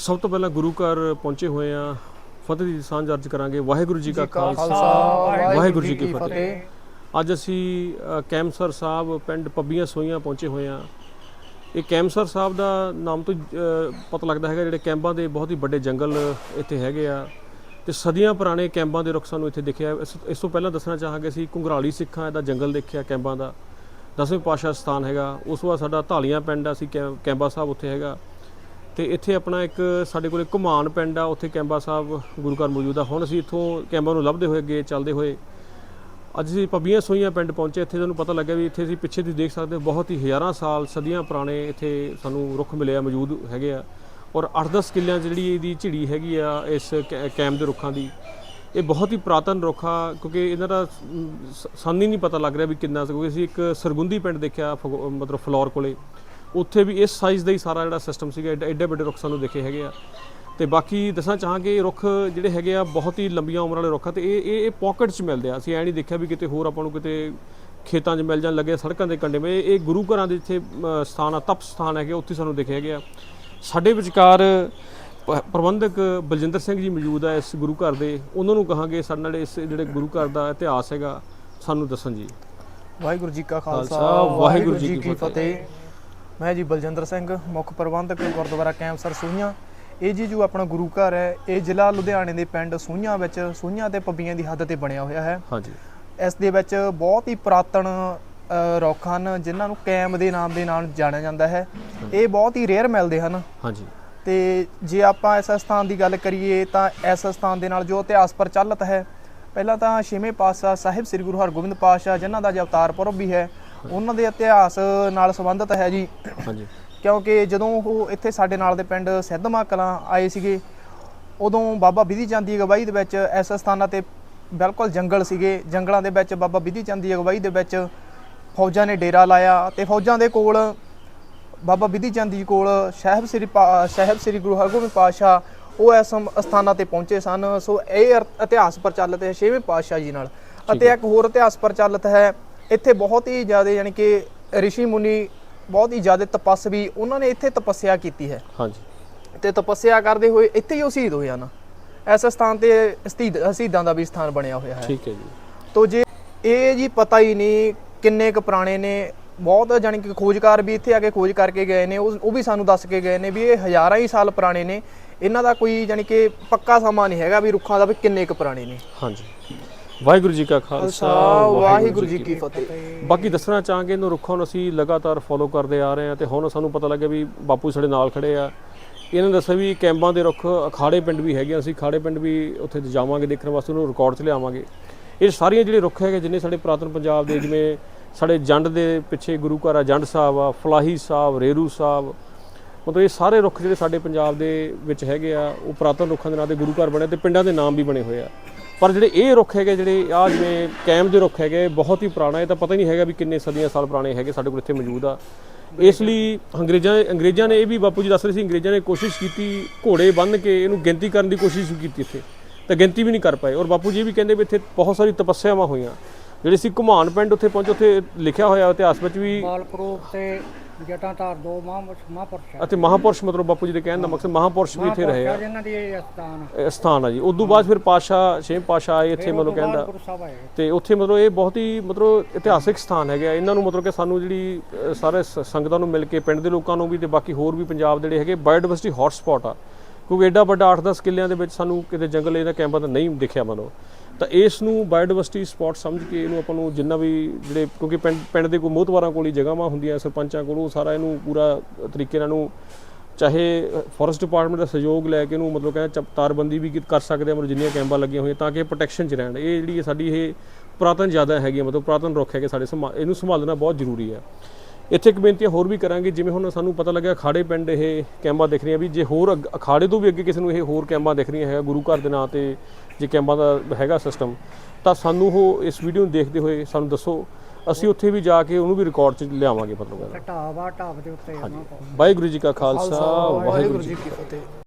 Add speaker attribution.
Speaker 1: ਸਭ ਤੋਂ ਪਹਿਲਾਂ ਗੁਰੂ ਘਰ ਪਹੁੰਚੇ ਹੋਏ ਆ ਫਤਿਹ ਦੀ ਸਾਂਝ ਅਰਜ ਕਰਾਂਗੇ। ਵਾਹਿਗੁਰੂ ਜੀ ਕਾ ਖਾਲਸਾ। ਵਾਹਿਗੁਰੂ ਜੀ ਕੀ ਫਤਿਹ। ਅੱਜ ਅਸੀਂ ਕੈਮਸਰ ਸਾਹਿਬ ਪਿੰਡ ਪੱਬੀਆਂ ਸੋਈਆਂ ਪਹੁੰਚੇ ਹੋਏ ਆ ਇਹ ਕੈਮਸਰ ਸਾਹਿਬ ਦਾ ਨਾਮ ਤੋਂ ਪਤਾ ਲੱਗਦਾ ਹੈਗਾ ਜਿਹੜੇ ਕੈਂਬਾਂ ਦੇ ਬਹੁਤ ਹੀ ਵੱਡੇ ਜੰਗਲ ਇੱਥੇ ਹੈਗੇ ਆ। ਤੇ ਸਦੀਆਂ ਪੁਰਾਣੇ ਕੈਂਬਾਂ ਦੇ ਰੁੱਖ ਸਾਨੂੰ ਇੱਥੇ ਦਿਖਿਆ ਇਸ ਤੋਂ ਪਹਿਲਾਂ ਦੱਸਣਾ ਚਾਹਾਂਗੇ ਅਸੀਂ ਕੁੰਗਰਾਲੀ ਸਿੱਖਾਂ ਦਾ ਜੰਗਲ ਦੇਖਿਆ ਕੈਂਬਾਂ ਦਾ। ਦਸਵੇਂ ਪਾਸ਼ਾ ਸਥਾਨ ਹੈਗਾ। ਉਸ ਤੋਂ ਬਾਅਦ ਸਾਡਾ ਢਾਲੀਆਂ ਪਿੰਡ ਆ, ਅਸੀਂ ਕੈਂਬਾ ਸਾਹਿਬ ਉੱਥੇ ਹੈਗਾ। ਤੇ ਇੱਥੇ ਆਪਣਾ ਇੱਕ ਸਾਡੇ ਕੋਲੇ ਘੁਮਾਨ ਪਿੰਡ ਆ, ਉੱਥੇ ਕੈਂਬਾ ਸਾਹਿਬ ਗੁਰੂ ਘਰ ਮੌਜੂਦ ਆ। ਹੁਣ ਅਸੀਂ ਇੱਥੋਂ ਕੈਂਬਾ ਨੂੰ ਲੱਭਦੇ ਹੋਏ ਅੱਗੇ ਚੱਲਦੇ ਹੋਏ, ਅੱਜ ਅਸੀਂ ਪੱਬੀਆਂ ਸੋਈਆਂ ਪਿੰਡ ਪਹੁੰਚੇ। ਇੱਥੇ ਤੁਹਾਨੂੰ ਪਤਾ ਲੱਗਿਆ ਵੀ ਇੱਥੇ ਅਸੀਂ ਪਿੱਛੇ ਤੁਸੀਂ ਦੇਖ ਸਕਦੇ ਹੋ, ਬਹੁਤ ਹੀ ਹਜ਼ਾਰਾਂ ਸਾਲ ਸਦੀਆਂ ਪੁਰਾਣੇ ਇੱਥੇ ਸਾਨੂੰ ਰੁੱਖ ਮਿਲੇ ਆ ਮੌਜੂਦ ਹੈਗੇ ਆ। ਔਰ 8-10 ਕਿੱਲਿਆਂ 'ਚ ਜਿਹੜੀ ਇਹਦੀ ਝਿੜੀ ਹੈਗੀ ਆ, ਇਸ ਕੈ- ਕੈਮ ਦੇ ਰੁੱਖਾਂ ਦੀ, ਇਹ ਬਹੁਤ ਹੀ ਪ੍ਰਾਤਨ ਰੁੱਖ ਆ, ਕਿਉਂਕਿ ਇਹਨਾਂ ਦਾ ਸ- ਸਾਨੂੰ ਹੀ ਨਹੀਂ ਪਤਾ ਲੱਗ ਰਿਹਾ ਵੀ ਕਿੰਨਾ ਕਿਉਂਕਿ ਅਸੀਂ ਇੱਕ ਸਰਗੁੰਦੀ ਪਿੰਡ ਦੇਖਿਆ, ਫਗੋ- ਮਤਲਬ ਫਲੋਰ ਕੋਲੇ। ਉੱਥੇ ਵੀ ਇਸ ਸਾਈਜ਼ ਦਾ ਹੀ ਸਾਰਾ ਜਿਹੜਾ ਸਿਸਟਮ ਸੀਗਾ ਐਡੇ ਐਡੇ ਵੱਡੇ ਰੁੱਖ ਸਾਨੂੰ ਦਿਖੇ ਹੈਗੇ ਆ। ਤੇ ਬਾਕੀ ਦੱਸਣਾ ਚਾਹਾਂਗੇ ਰੁੱਖ ਜਿਹੜੇ ਹੈਗੇ ਆ ਬਹੁਤ ਹੀ ਲੰਬੀਆਂ ਉਮਰ ਵਾਲੇ ਰੁੱਖ ਆ ਤੇ ਇਹ ਇਹ ਇਹ ਪਾਕਟ 'ਚ ਮਿਲਦੇ ਆ। ਅਸੀਂ ਐ ਨਹੀਂ ਦੇਖਿਆ ਵੀ ਕਿਤੇ ਹੋਰ ਆਪਾਂ ਨੂੰ ਕਿਤੇ ਖੇਤਾਂ 'ਚ ਮਿਲ ਜਾਣ ਲੱਗੇ ਸੜਕਾਂ ਦੇ ਕੰਢੇ ਮੇ। ਇਹ ਗੁਰੂ ਘਰਾਂ ਦੇ ਇੱਥੇ ਸਥਾਨ ਆ ਤਪ ਸਥਾਨ ਹੈਗੇ ਉੱਥੇ ਸਾਨੂੰ ਦਿਖੇ ਹੈਗੇ ਆ। ਸਾਡੇ ਵਿਚਕਾਰ ਪ੍ਰਬੰਧਕ ਬਲਜਿੰਦਰ ਸਿੰਘ ਜੀ ਮੌਜੂਦ ਆ ਇਸ ਗੁਰੂ ਘਰ ਦੇ। ਉਹਨਾਂ ਨੂੰ ਕਹਾਂਗੇ ਸਾਡੇ ਨਾਲ ਇਸ ਜਿਹੜੇ ਗੁਰੂ ਘਰ ਦਾ ਇਤਿਹਾਸ ਹੈਗਾ ਸਾਨੂੰ ਦੱਸਣ ਜੀ।
Speaker 2: ਵਾਹਿਗੁਰੂ ਜੀ ਕਾ ਖਾਲਸਾ, ਵਾਹਿਗੁਰੂ ਜੀ ਕੀ ਫਤਿਹ। ਮੈਂ ਜੀ ਬਲਜਿੰਦਰ ਸਿੰਘ ਮੁੱਖ ਪ੍ਰਬੰਧਕ ਗੁਰਦੁਆਰਾ ਕੈਂਪਸਰ ਸੂਈਆਂ। ਇਹ ਜੀ ਜੋ ਆਪਣਾ ਗੁਰੂ ਘਰ ਹੈ ਇਹ ਜ਼ਿਲ੍ਹਾ ਲੁਧਿਆਣੇ ਦੇ ਪਿੰਡ ਸੂਈਆਂ ਵਿੱਚ ਸੂਈਆਂ ਤੇ ਪੱਬੀਆਂ ਦੀ ਹੱਦ ਤੇ ਬਣਿਆ ਹੋਇਆ ਹੈ।
Speaker 1: ਹਾਂਜੀ।
Speaker 2: ਇਸ ਦੇ ਵਿੱਚ ਬਹੁਤ ਹੀ ਪੁਰਾਤਨ ਰੁੱਖ ਹਨ ਜਿਨ੍ਹਾਂ ਨੂੰ ਕੈਮ ਦੇ ਨਾਮ ਦੇ ਨਾਲ ਜਾਣਿਆ ਜਾਂਦਾ ਹੈ। ਇਹ ਬਹੁਤ ਹੀ ਰੇਅਰ ਮਿਲਦੇ ਹਨ।
Speaker 1: ਹਾਂਜੀ।
Speaker 2: ਤੇ ਜੇ ਆਪਾਂ ਇਸ ਸਥਾਨ ਦੀ ਗੱਲ ਕਰੀਏ ਤਾਂ ਇਸ ਸਥਾਨ ਦੇ ਨਾਲ ਜੋ ਇਤਿਹਾਸ ਪ੍ਰਚਲਿਤ ਹੈ ਪਹਿਲਾਂ ਤਾਂ ਛੇਵੇਂ ਪਾਤਸ਼ਾਹ ਸਾਹਿਬ ਸ੍ਰੀ ਗੁਰੂ ਹਰਗੋਬਿੰਦ ਪਾਤਸ਼ਾਹ ਜਿਨ੍ਹਾਂ ਦਾ ਅਵਤਾਰ ਪੁਰਬ ਵੀ ਹੈ ਉਹਨਾਂ ਦੇ ਇਤਿਹਾਸ ਨਾਲ ਸੰਬੰਧਿਤ ਹੈ ਜੀ।
Speaker 1: ਹਾਂਜੀ।
Speaker 2: ਕਿਉਂਕਿ ਜਦੋਂ ਉਹ ਇੱਥੇ ਸਾਡੇ ਨਾਲ ਦੇ ਪਿੰਡ ਸਿੱਧਮਾ ਕਲਾਂ ਆਏ ਸੀਗੇ ਉਦੋਂ ਬਾਬਾ ਬਿਧੀ ਚੰਦ ਦੀ ਅਗਵਾਈ ਦੇ ਵਿੱਚ ਇਸ ਸਥਾਨਾਂ ਤੇ ਬਿਲਕੁਲ ਜੰਗਲ ਸੀਗੇ। ਜੰਗਲਾਂ ਦੇ ਵਿੱਚ ਬਾਬਾ ਬਿਧੀ ਚੰਦ ਦੀ ਅਗਵਾਈ ਦੇ ਵਿੱਚ ਫੌਜਾਂ ਨੇ ਡੇਰਾ ਲਾਇਆ ਤੇ ਫੌਜਾਂ ਦੇ ਕੋਲ ਬਾਬਾ ਬਿਧੀ ਚੰਦ ਜੀ ਕੋਲ ਸਾਹਿਬ ਸ੍ਰੀ ਸਾਹਿਬ ਸ੍ਰੀ ਗੁਰੂ ਹਰਗੋਬਿੰਦ ਪਾਤਸ਼ਾਹ ਉਹ ਇਸ ਸਥਾਨਾਂ ਤੇ ਪਹੁੰਚੇ ਸਨ। ਸੋ ਇਹ ਇਤਿਹਾਸ ਪ੍ਰਚਲਿਤ ਹੈ ਛੇਵੇਂ ਪਾਤਸ਼ਾਹ ਜੀ ਨਾਲ। ਅਤੇ ਇੱਕ ਹੋਰ ਇਤਿਹਾਸ ਪ੍ਰਚਲਿਤ ਹੈ ਇੱਥੇ ਬਹੁਤ ਹੀ ਜ਼ਿਆਦਾ ਯਾਨੀ ਕਿ ਰਿਸ਼ੀ ਮੁਨੀ ਬਹੁਤ ਹੀ ਜ਼ਿਆਦਾ ਤਪਸਵੀ ਉਹਨਾਂ ਨੇ ਇੱਥੇ ਤਪੱਸਿਆ ਕੀਤੀ ਹੈ।
Speaker 1: ਹਾਂਜੀ।
Speaker 2: ਤੇ ਤਪੱਸਿਆ ਕਰਦੇ ਹੋਏ ਇੱਥੇ ਹੀ ਉਹ ਸ਼ਹੀਦ ਹੋਏ ਹਨ। ਇਸ ਸਥਾਨ ਤੇ ਸ਼ਹੀਦ ਸ਼ਹੀਦਾਂ ਦਾ ਵੀ ਸਥਾਨ ਬਣਿਆ ਹੋਇਆ ਹੈ।
Speaker 1: ਠੀਕ ਹੈ ਜੀ।
Speaker 2: ਤੋ ਜੇ ਇਹ ਜੀ ਪਤਾ ਹੀ ਨਹੀਂ ਕਿੰਨੇ ਕੁ ਪੁਰਾਣੇ ਨੇ ਬਹੁਤ ਜਾਣੀ ਕਿ ਖੋਜਕਾਰ ਵੀ ਇੱਥੇ ਆ ਕੇ ਖੋਜ ਕਰਕੇ ਗਏ ਨੇ ਉਹ ਉਹ ਵੀ ਸਾਨੂੰ ਦੱਸ ਕੇ ਗਏ ਨੇ ਵੀ ਇਹ ਹਜ਼ਾਰਾਂ ਹੀ ਸਾਲ ਪੁਰਾਣੇ ਨੇ। ਇਹਨਾਂ ਦਾ ਕੋਈ ਜਾਣੀ ਕਿ ਪੱਕਾ ਸਮਾਂ ਨਹੀਂ ਹੈਗਾ ਵੀ ਰੁੱਖਾਂ ਦਾ ਵੀ ਕਿੰਨੇ ਕੁ ਪੁਰਾਣੇ ਨੇ।
Speaker 1: ਹਾਂਜੀ। ਵਾਹਿਗੁਰੂ ਜੀ ਕਾ ਖਾਲਸਾ
Speaker 2: ਵਾਹਿਗੁਰੂ ਜੀ ਕੀ ਫਤਿਹ।
Speaker 1: ਬਾਕੀ ਦੱਸਣਾ ਚਾਹਾਂਗੇ ਇਹਨੂੰ ਰੁੱਖਾਂ ਨੂੰ ਅਸੀਂ ਲਗਾਤਾਰ ਫੋਲੋ ਕਰਦੇ ਆ ਰਹੇ ਹਾਂ ਤੇ ਹੁਣ ਸਾਨੂੰ ਪਤਾ ਲੱਗਿਆ ਵੀ ਬਾਪੂ ਸਾਡੇ ਨਾਲ ਖੜੇ ਆ। ਇਹਨਾਂ ਨੇ ਦੱਸਿਆ ਵੀ ਕੈਂਬਾਂ ਦੇ ਰੁੱਖ ਅਖਾੜੇ ਪਿੰਡ ਵੀ ਹੈਗੇ ਅਸੀਂ ਖਾੜੇ ਪਿੰਡ ਵੀ ਉੱਥੇ ਜਾਵਾਂਗੇ ਦੇਖਣ ਵਾਸਤੇ ਉਹਨੂੰ ਰਿਕਾਰਡ 'ਚ ਲਿਆਵਾਂਗੇ। ਇਹ ਸਾਰੀਆਂ ਜਿਹੜੇ ਰੁੱਖ ਹੈਗੇ ਜਿੰਨੇ ਸਾਡੇ ਪੁਰਾਤਨ ਪੰਜਾਬ ਦੇ ਜਿਵੇਂ ਸਾਡੇ ਜੰਡ ਦੇ ਪਿੱਛੇ ਗੁਰੂ ਘਰ ਆ, ਜੰਡ ਸਾਹਿਬ ਆ, ਫਲਾਹੀ ਸਾਹਿਬ, ਰੇਰੂ ਸਾਹਿਬ। ਮਤਲਬ ਇਹ ਸਾਰੇ ਰੁੱਖ ਜਿਹੜੇ ਸਾਡੇ ਪੰਜਾਬ ਦੇ ਵਿੱਚ ਹੈਗੇ ਆ, ਉਹ ਪੁਰਾਤਨ ਰੁੱਖਾਂ ਦੇ ਨਾਂ ਤੇ ਗੁਰੂ ਘਰ ਬਣੇ ਤੇ ਪਿੰਡਾਂ ਦੇ ਨਾਮ ਵੀ ਬਣੇ ਹੋਏ ਆ। ਪਰ ਜਿਹੜੇ ਇਹ ਰੁੱਖ ਹੈਗੇ, ਜਿਹੜੇ ਆ ਜਿਵੇਂ ਕੈਮ ਦੇ ਰੁੱਖ ਹੈਗੇ, ਬਹੁਤ ਹੀ ਪੁਰਾਣਾ, ਇਹ ਤਾਂ ਪਤਾ ਹੀ ਨਹੀਂ ਹੈਗਾ ਵੀ ਕਿੰਨੇ ਸਦੀਆਂ ਸਾਲ ਪੁਰਾਣੇ ਹੈਗੇ ਸਾਡੇ ਕੋਲ ਇੱਥੇ ਮੌਜੂਦ ਆ। ਇਸ ਲਈ ਅੰਗਰੇਜ਼ਾਂ ਅੰਗਰੇਜ਼ਾਂ ਨੇ ਇਹ ਵੀ ਬਾਪੂ ਜੀ ਦੱਸ ਰਹੇ ਸੀ, ਅੰਗਰੇਜ਼ਾਂ ਨੇ ਕੋਸ਼ਿਸ਼ ਕੀਤੀ ਘੋੜੇ ਬੰਨ੍ਹ ਕੇ ਇਹਨੂੰ ਗਿਣਤੀ ਕਰਨ ਦੀ ਕੋਸ਼ਿਸ਼ ਵੀ ਕੀਤੀ ਇੱਥੇ। ਤਾਂ ਗਿਣਤੀ ਵੀ ਨਹੀਂ ਕਰ ਪਾਏ। ਔਰ ਬਾਪੂ ਜੀ ਵੀ ਕਹਿੰਦੇ ਵੀ ਇੱਥੇ ਬਹੁਤ ਸਾਰੀ ਤਪੱਸਿਆਵਾਂ ਹੋਈਆਂ। ਜਿਹੜੇ ਸੀ ਘੁਮਾਨ ਪਿੰਡ ਉੱਥੇ ਪਹੁੰਚੇ ਉੱਥੇ ਲਿਖਿਆ ਹੋਇਆ ਇਤਿਹਾਸ ਵਿੱਚ ਵੀ
Speaker 3: ਬਾਲਪ੍ਰੂਪ ਤੇ ਜਟਾਂ ਧਾਰ ਦੋ ਮਹਾਂ ਮਹਾਂਪੁਰਸ਼
Speaker 1: ਅਤੇ ਮਹਾਪੁਰਸ਼ ਮਤਲਬ ਬਾਪੂ ਜੀ ਦੇ ਕਹਿਣ ਦਾ ਮਕਸਦ ਮਹਾਪੁਰਸ਼ ਵੀ ਇੱਥੇ ਰਹੇ ਆ।
Speaker 3: ਦੀ ਇਹ ਸਥਾਨ
Speaker 1: ਇਹ ਸਥਾਨ ਆ ਜੀ। ਉਦੋਂ ਬਾਅਦ ਫਿਰ ਪਾਸ਼ਾ ਛੇ ਪਾਸ਼ਾ ਆਏ ਇੱਥੇ ਮਤਲਬ ਕਹਿੰਦਾ।
Speaker 3: ਗੁਰੂ ਸਾਹਿਬ ਆਏ।
Speaker 1: ਤੇ ਉੱਥੇ ਮਤਲਬ ਇਹ ਬਹੁਤ ਹੀ ਮਤਲਬ ਇਤਿਹਾਸਿਕ ਸਥਾਨ ਹੈਗਾ ਇਹਨਾਂ ਨੂੰ ਮਤਲਬ ਕਿ ਸਾਨੂੰ ਜਿਹੜੀ ਅ, ਸਾਰੇ ਸ- ਸੰਗਤਾਂ ਨੂੰ ਮਿਲ ਕੇ ਪਿੰਡ ਦੇ ਲੋਕਾਂ ਨੂੰ ਵੀ ਤੇ ਬਾਕੀ ਹੋਰ ਵੀ ਪੰਜਾਬ ਦੇ ਜਿਹੜੇ ਹੈਗੇ ਬਾਇਓਡਾਇਵਰਸਿਟੀ ਹੌਟ ਸਪੌਟ ਆ। ਕਿਉਂਕਿ ਐਡਾ ਵੱਡਾ 8-10 ਕਿੱਲਿਆਂ ਦੇ ਵਿੱਚ ਸਾਨੂੰ ਕਿਤੇ ਜੰਗਲ ਇਹਦਾ ਕੈਂਪਾਂ ਦਾ ਨਹੀਂ ਦਿਖਿਆ ਮਤਲਬ। ਤਾਂ ਇਸ ਨੂੰ ਬਾਇਓਡਾਇਵਰਸਿਟੀ ਸਪੌਟ ਸਮਝ ਕੇ ਇਹਨੂੰ ਆਪਾਂ ਨੂੰ ਜਿੰਨਾ ਵੀ ਜਿਹੜੇ ਕਿਉਂਕਿ ਪਿੰਡ ਪਿੰਡ ਦੇ ਕੋਈ ਮੋਹਤਵਾਰਾਂ ਕੋਲ ਹੀ ਜਗ੍ਹਾਵਾਂ ਹੁੰਦੀਆਂ ਸਰਪੰਚਾਂ ਕੋਲ ਉਹ ਸਾਰਾ ਇਹਨੂੰ ਪੂਰਾ ਤਰੀਕੇ ਨਾਲ ਨੂੰ ਚਾਹੇ ਫੋਰੈਸਟ ਡਿਪਾਰਟਮੈਂਟ ਦਾ ਸਹਿਯੋਗ ਲੈ ਕੇ ਇਹਨੂੰ ਮਤਲਬ ਕਹਿੰਦਾ ਤਾਰਬੰਦੀ ਵੀ ਕਰ ਸਕਦੇ ਆ ਮਤਲਬ ਜਿੰਨੀਆਂ ਕੈਂਪਾਂ ਲੱਗੀਆਂ ਹੋਈਆਂ ਤਾਂ ਕਿ ਪ੍ਰੋਟੈਕਸ਼ਨ 'ਚ ਰਹਿਣ। ਇਹ ਜਿਹੜੀ ਸਾਡੀ ਇਹ ਪੁਰਾਤਨ ਜ਼ਿਆਦਾ ਹੈਗੀ ਆ, ਮਤਲਬ ਪੁਰਾਤਨ ਰੁੱਖ ਹੈ ਕਿ ਸਾਡੇ ਸੰਭਾ- ਇਹਨੂੰ ਸੰਭਾਲਣਾ ਬਹੁਤ ਜ਼ਰੂਰੀ ਹੈ ਇੱਥੇ ਇੱਕ ਬੇਨਤੀਆਂ ਹੋਰ ਵੀ ਕਰਾਂਗੇ ਜਿਵੇਂ ਹੁਣ ਸਾਨੂੰ ਪਤਾ ਲੱਗਾ ਅਖਾੜੇ ਪਿੰਡ ਇਹ ਕੈਂਪਾਂ ਦਿਖ ਰਹੀਆਂ ਵੀ ਜੇ ਹੋਰ ਅੱਗ- ਅਖਾੜੇ ਤੋਂ ਵੀ ਅੱਗੇ ਕਿਸੇ ਨੂੰ ਇਹ ਹੋਰ ਕੈਂਪਾਂ ਦਿਖ ਰਹੀਆਂ ਹੈਗਾ ਗੁਰੂ ਘਰ ਦੇ ਨਾਂ ਤੇ ਜੇ ਕੈਂਪਾਂ ਦਾ ਹੈਗਾ ਸਿਸਟਮ ਤਾਂ ਸਾਨੂੰ ਉਹ ਇਸ ਵੀਡੀਓ ਨੂੰ ਦੇਖਦੇ ਹੋਏ ਸਾਨੂੰ ਦੱਸੋ ਅਸੀਂ ਉੱਥੇ ਵੀ ਜਾ ਕੇ ਉਹਨੂੰ ਵੀ ਰਿਕਾਰਡ 'ਚ ਲਿਆਵਾਂਗੇ ਮਤਲਬ
Speaker 3: ਢਾਬ ਆ ਢਾਬ ਦੇ ਉੱਤੇ ਉਹਨਾਂ ਕੋਲ
Speaker 1: ਵਾਹਿਗੁਰੂ ਜੀ ਕਾ ਖਾਲਸਾ ਵਾਹਿਗੁਰੂ ਜੀ
Speaker 2: ਕੀ ਫਤਿਹ।